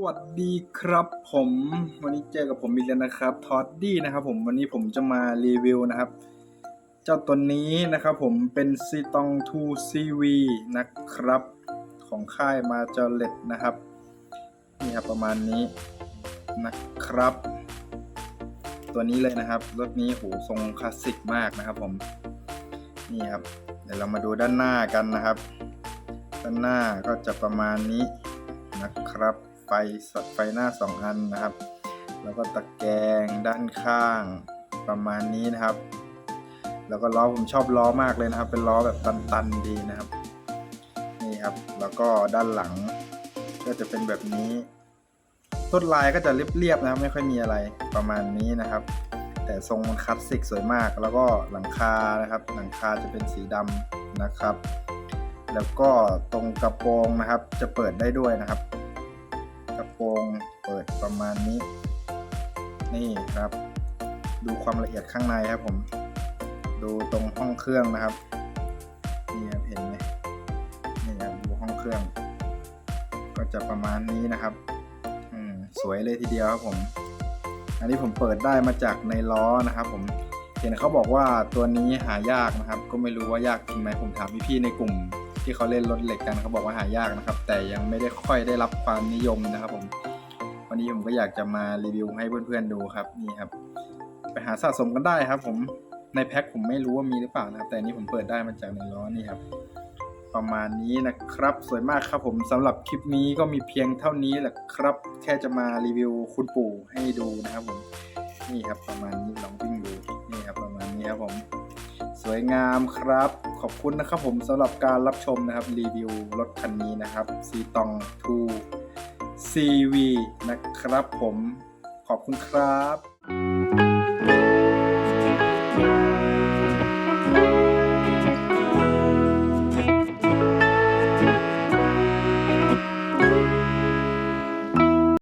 วัสดีครับผมวันนี้เจอกับผมอีกแล้วนะครับทอดดี้นะครับผมวันนี้ผมจะมารีวิวนะครับ เจ้าตัวนี้นะครับผมเป็นซีตอง 2CV นะครับ ของค่ายมาจอเลตนะครับนี่ครับประมาณนี้นะครับ ตัวนี้เลยนะครับรถนี้โหทรงคลาสสิกมากนะครับผมนี่ครับเดี๋ยวเรามาดูด้านหน้ากันนะครับ ด้านหน้าก็จะประมาณนี้นะครับ สไฟหน้า 2 อันนะครับ แล้วก็ตะแกรงด้านข้างประมาณนี้นะครับ แล้วก็ล้อผมชอบล้อมากเลยนะครับ เป็นล้อแบบตันๆดีนะครับ นี่ครับ แล้วก็ด้านหลัง ก็จะเป็นแบบนี้ต้นลายก็จะเรียบๆนะครับ ไม่ค่อยมีอะไรประมาณนี้นะครับ แต่ทรงมันคลาสสิกสวยมาก แล้วก็หลังคานะครับ หลังคาจะเป็นสีดำนะครับ แล้วก็ตรงกระโปรงนะครับ จะเปิดได้ด้วยนะครับ รง เปิดประมาณนี้ นี่ครับ ดูความละเอียดข้างในครับผม ดูตรงห้องเครื่องนะครับ นี่ครับเห็นไหมนี่ครับดูห้องเครื่อง ก็จะประมาณนี้นะครับอืมสวยเลยทีเดียวครับผม อันนี้ผมเปิดได้มาจากในล้อนะครับ ผมเห็นเขาบอกว่าตัวนี้หายากนะครับ ก็ไม่รู้ว่ายากจริงไหมผมถามพี่ๆในกลุ่ม ที่เขาเล่นรถเหล็กกันเขาบอกว่าหายากนะครับ แต่ยังไม่ได้ค่อยได้รับความนิยมนะครับผม วันนี้ผมก็อยากจะมารีวิวให้เพื่อนๆดูครับนี่ครับ ไปหาสะสมกันได้ครับ ผมในแพ็คผมไม่รู้ว่ามีหรือเปล่านะครับ แต่นี้ผมเปิดได้มาจากในล้อนี่ครับ ประมาณนี้นะครับ สวยมากครับผมสำหรับคลิปนี้ก็มีเพียงเท่านี้แหละครับ แค่จะมารีวิวคุณปู่ให้ดูนะครับผมนี่ครับประมาณนี้ลองวิ่งดูนี่ครับประมาณนี้ครับผม วยงามครับ ขอบคุณนะครับผมสำหรับการรับชมนะครับรีวิวรถคันนี้นะครับซีตอง2 CV นะครับผมขอบคุณครับ